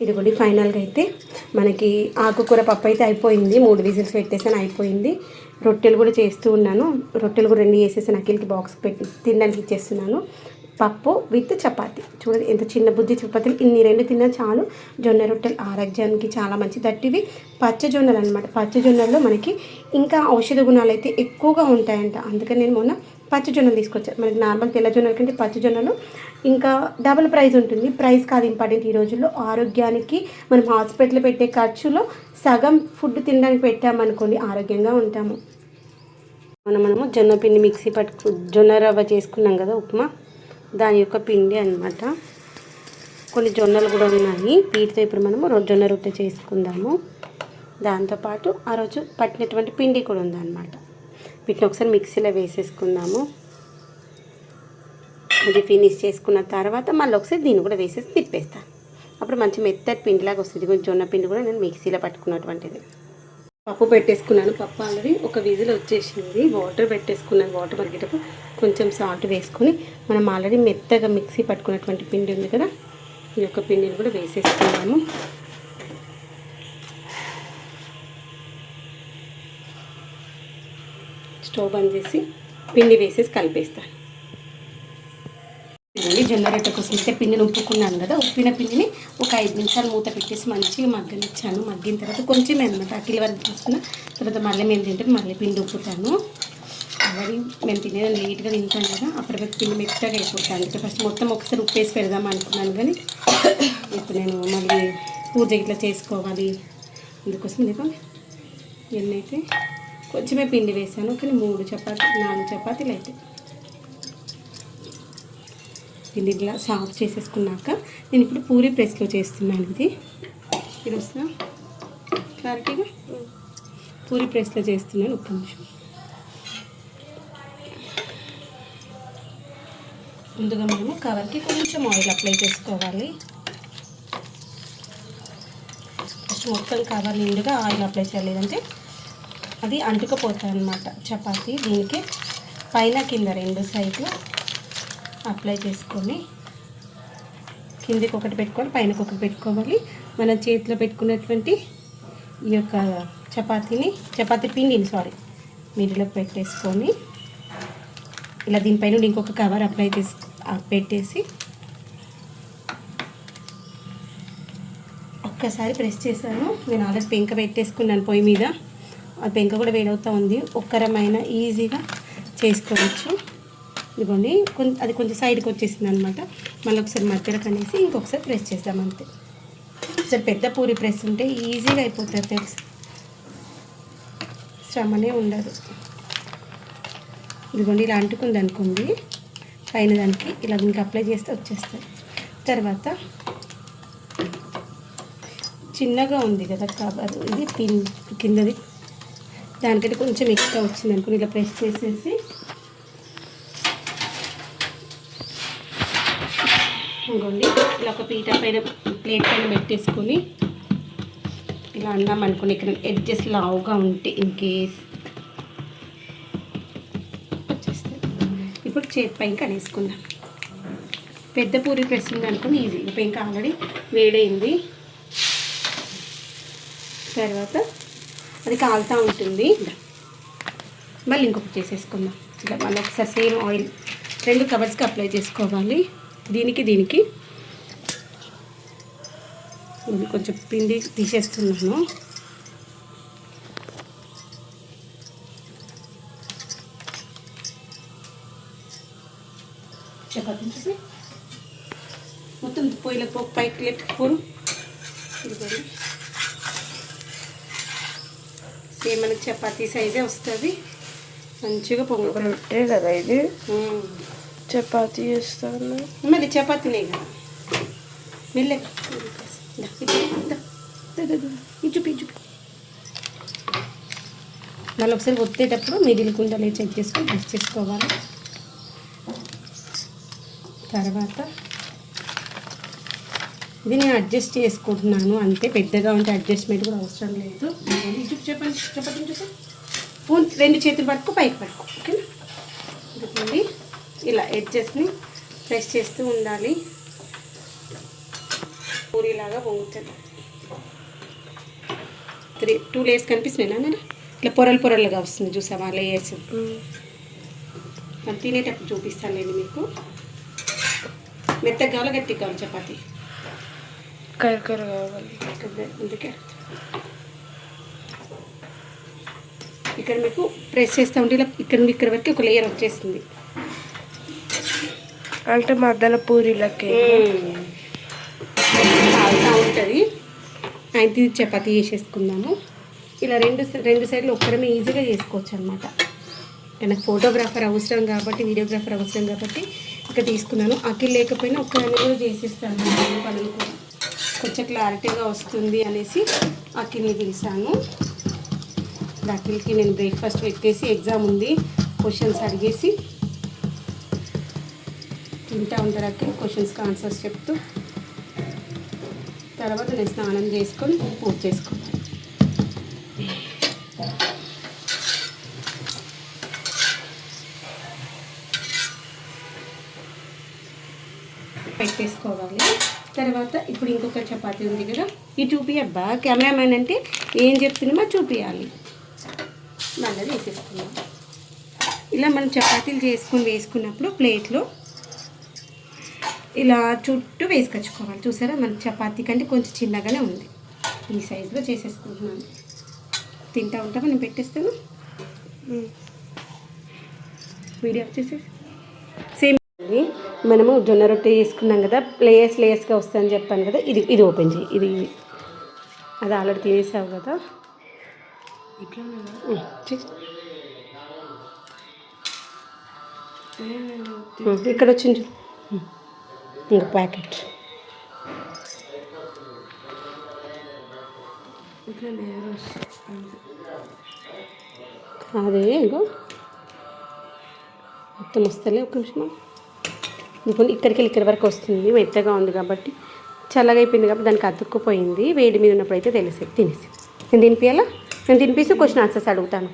ఇదిగోండి ఫైనల్గా అయితే మనకి ఆకుకూర పప్పు అయితే అయిపోయింది. మూడు విజిల్స్ పెట్టేసాను అయిపోయింది. రొట్టెలు కూడా చేస్తూ ఉన్నాను. రొట్టెలు కూడా రెండు వేసేసి అఖిల్కి బాక్స్ పెట్టి తినడానికి ఇచ్చేస్తున్నాను. పప్పు విత్ చపాతి. చూడండి ఎంత చిన్న బుద్ధి చపాతీలు. ఇన్ని రెండు తిన్నా చాలు. జొన్న రొట్టెలు ఆరోగ్యానికి చాలా మంచి దట్టివి పచ్చజొన్నలు అనమాట పచ్చజొన్నల్లో మనకి ఇంకా ఔషధ గుణాలు అయితే ఎక్కువగా ఉంటాయంట. అందుకని నేను మొన్న పచ్చి జొన్నలు తీసుకొచ్చాను మనకి నార్మల్ తెల్ల జొన్నల కంటే పచ్చ జొన్నలు ఇంకా డబుల్ ప్రైస్ ఉంటుంది. ప్రైస్ కాదు ఇంపార్టెంట్ ఈ రోజుల్లో. ఆరోగ్యానికి మనం హాస్పిటల్ పెట్టే ఖర్చులో సగం ఫుడ్ తినడానికి పెట్టామనుకోండి ఆరోగ్యంగా ఉంటాము. మనం మనము జొన్న పిండి మిక్సీ పట్టుకు జొన్న రవ్వ చేసుకున్నాం కదా ఉప్మా. దాని యొక్క పిండి అనమాట కొన్ని జొన్నలు కూడా ఉన్నాయి. వీటితో ఇప్పుడు మనము జొన్న రొట్టె చేసుకుందాము. దాంతోపాటు ఆ రోజు పట్టినటువంటి పిండి కూడా ఉందన్నమాట. వీటిని ఒకసారి మిక్సీలో వేసేసుకుందాము. ఇది ఫినిష్ చేసుకున్న తర్వాత మళ్ళీ ఒకసారి దీన్ని కూడా వేసేసి తిప్పేస్తాను అప్పుడు మంచి మెత్తటి పిండిలాగా వస్తుంది. కొంచెం జొన్న పిండి కూడా నేను మిక్సీలో పట్టుకున్నటువంటిది. పప్పు పెట్టేసుకున్నాను. పప్పు ఆల్రెడీ ఒక విజిల్ వచ్చేసింది. వాటర్ పెట్టేసుకున్నాను. వాటర్ మరిగేటప్పుడు కొంచెం సాల్ట్ వేసుకొని మనం ఆల్రెడీ మెత్తగా మిక్సీ పట్టుకున్నటువంటి పిండి ఉంది కదా ఈ యొక్క పిండిని కూడా వేసేసుకున్నాము స్టవ్ బంద్ చేసి పిండి వేసేసి కలిపేస్తాను. ఇదిగోండి జొన్న రొట్టె కోసం అయితే పిండిని ఉప్పుకున్నాను కదా ఉప్పిన పిండిని ఒక ఐదు నిమిషాలు మూత పెట్టేసి మంచిగా మగ్గనిచ్చాను. మగ్గిన తర్వాత కొంచెం అనమాట అఖిల వరకు తీసుకున్న తర్వాత మళ్ళీ మేము తింటే మళ్ళీ పిండి ఉప్పుతాను. అలాగే మేము తినేది లేట్గా తింటాం కదా అప్పటివరకు పిండి మెత్తగా అయిపోతాను అందుకే ఫస్ట్ మొత్తం ఒకసారి ఉప్పేసి పెడదాం అనుకున్నాను కానీ ఇప్పుడు నేను మళ్ళీ పూజ ఇట్లా చేసుకోవాలి. అందుకోసం ఇదిగో ఎన్నైతే కొంచెమే పిండి వేసాను కానీ మూడు చపాతీ నాలుగు చపాతీలు అయితే. పిండి ఇట్లా సాఫ్ చేసేసుకున్నాక నేను ఇప్పుడు పూరి ప్రెస్లో చేస్తున్నాను ఇది. ఇది వస్తుందా? క్లారిటీగా? పూరి ప్రెస్లో చేస్తున్నాను ఒక్క నిమిషం. ముందుగా మనము కవర్కి కొంచెం ఆయిల్ అప్లై చేసుకోవాలి. ఫస్ట్ మొత్తం కవర్ నిండుగా ఆయిల్ అప్లై చేయలేదంటే అది అంటుకపోతుంది అనమాట చపాతి దీనికి పైన కింద రెండు సైడ్లు అప్లై చేసుకొని కిందికి ఒకటి పెట్టుకోవాలి పైన ఒకటి పెట్టుకోవాలి. మన చేతిలో పెట్టుకున్నటువంటి ఈ యొక్క చపాతీని చపాతీ పిండిని సారీ మిడిలో పెట్టేసుకొని ఇలా దీనిపైన ఇంకొక కవర్ అప్లై చేసి పెట్టేసి ఒక్కసారి ప్రెస్ చేశాను. నేను ఆల్రెడీ పెంక పెట్టేసుకున్నాను పొయ్యి మీద. పెంక కూడా వేడవుతూ ఉంది. ఒక్కరమైన ఈజీగా చేసుకోవచ్చు. ఇదిగోండి అది కొంచెం సైడ్కి వచ్చేసింది అనమాట మళ్ళీ ఒకసారి మధ్యలో కనేసి ఇంకొకసారి ప్రెస్ చేద్దాం అంతే. ఒకసారి పెద్ద పూరి ప్రెస్ ఉంటే ఈజీగా అయిపోతుంది తెలుసు? శ్రమనే ఉండదు. ఇదిగోండి ఇలా అంటుకుంది అనుకోండి. పైన దానికి ఇలా దీనికి అప్లై చేస్తే వచ్చేస్తుంది తర్వాత చిన్నగా ఉంది కదా కవర్ ఇది పిన్ కిందది దానికంటే కొంచెం ఎక్స్ట్రా వచ్చింది అనుకుని ఇలా ప్రెస్ చేసేసి. ఇంకోండి ఇలా ఒక పీట పైన ప్లేట్ పైన పెట్టేసుకొని ఇలా అన్నాం అనుకోండి ఇక్కడ ఎడ్జెస్ లావుగా ఉంటే ఇన్ కేస్ ఇప్పుడు చేతి పైన కనేసుకుందాం. పెద్ద పూరి ప్రెస్ ఉంది అనుకోని ఈజీ. ఇంకా ఆల్రెడీ వేడైంది. తర్వాత అది కాలుతూ ఉంటుంది. మళ్ళీ ఇంకొకటి చేసేసుకుందాం. ఇలా మళ్ళీ ఒకసారి సేమ్ ఆయిల్ రెండు కవర్స్కి అప్లై చేసుకోవాలి. దీనికి దీనికి. కొంచెం పిండి తీసేస్తున్నాను. చపాతీ చూసి మొత్తం పొయ్యిలో పో పైకి లెట్టుకోరు సేమ్ మనకి చపాతీ సైజే వస్తుంది. మంచిగా పొంగు రొట్టె కదా ఇది. చపాతీ చేస్తాను. మరి చపాతీనే కదా. మెల్లె. చూపి చూపి. మళ్ళీ ఒకసారి ఒత్తేటప్పుడు మిడిల్ కుండలే చెక్ చేసుకొని టెస్ట్ చేసుకోవాలి. తర్వాత ఇది నేను అడ్జస్ట్ చేసుకుంటున్నాను. అంతే పెద్దగా ఉంటే అడ్జస్ట్మెంట్ కూడా అవసరం లేదు. చూపి చెప్పండి చెప్పండి ఫోన్ రెండు చేతులు పట్టుకో పైకి పట్టుకో ఓకేనా? ఇదిగోండి. ఇలా ఎడ్జెస్ని ప్రెస్ చేస్తూ ఉండాలి. పూరిలాగా పొంగుతుంది. త్రీ టూ లేయర్స్ కనిపిస్తున్నాయి నాన్న. ఇట్లా పొరలు పొరలుగా వస్తుంది చూసావా లేయర్స్ మరి తినేటప్పుడు చూపిస్తానులేండి మీకు. మెత్తగా కావాలి గట్టిగా కావాలి చపాతి. కరకర కావాలి. అందుకే. ఇక్కడ మీకు ప్రెస్ చేస్తూ ఉంటే ఇలా ఇక్కడ నుండి ఇక్కడ వరకు ఒక లేయర్ వచ్చేస్తుంది. అంటే మధ్యలో పూరీలకి. కాలుతా ఉంటుంది. అయితే చపాతీ చేసేసుకుందాము. ఇలా రెండు రెండు సైడ్లు ఒక్కడమే ఈజీగా చేసుకోవచ్చు అనమాట నాకు ఫోటోగ్రాఫర్ అవసరం కాబట్టి వీడియోగ్రాఫర్ అవసరం కాబట్టి ఇక్కడ తీసుకున్నాను. అఖిల్ లేకపోయినా ఒక్కదాన్ని కూడా చేసేస్తాను. పనులు కూడా కొంచెం క్లారిటీగా వస్తుంది అనేసి అక్కడిని పిలిచాను ఇప్పుడు నేను బ్రేక్ఫాస్ట్ పెట్టేసి ఎగ్జామ్ ఉంది. క్వశ్చన్స్ అడిగేసి తింటా ఉంటారు అక్కడ క్వశ్చన్స్కి ఆన్సర్స్ చెప్తూ తర్వాత నేను స్నానం చేసుకొని పూజ చేసుకోవాలి పెట్టేసుకోవాలి. తర్వాత ఇప్పుడు ఇంకొక చపాతీ ఉంది కదా ఈ చూపి అబ్బా కెమెరామ్యాన్ అంటే ఏం చెప్తున్నామో చూపించాలి మళ్ళీ వేసేసుకున్నాం ఇలా మనం చపాతీలు చేసుకొని వేసుకున్నప్పుడు ప్లేట్లో ఇలా చుట్టూ వేసుకొచ్చుకోవాలి. చూసారా? మన చపాతీ కంటే కొంచెం చిన్నగానే ఉంది. ఈ సైజులో చేసేసుకుంటున్నాను. తింటా ఉంటా మనం పెట్టేస్తాను. వీడియో వచ్చేసి సేమ్. మనము జొన్న రొట్టె చేసుకున్నాం కదా లేయర్స్ లేయర్స్గా వస్తుందని చెప్పాను కదా ఇది ఇది ఓపెన్ చేయి. ఇది అది ఆల్రెడీ తినేసావు కదా. ఇక్కడ వచ్చింది. ఇంకా ప్యాకెట్ అదే ఇగో మొత్తం వస్తలే ఒక నిమిషం ఇప్పుడు ఇక్కడికి వెళ్ళి ఇక్కడి వరకు వస్తుంది మెత్తగా ఉంది కాబట్టి చల్లగా అయిపోయింది కాబట్టి దానికి అతుక్కుపోయింది. వేడి మీద ఉన్నప్పుడు అయితే తెలిసి తినేసి. నేను తినిపించాలా నేను తినిపిస్తూ క్వశ్చన్ ఆన్సర్స్ అడుగుతాను.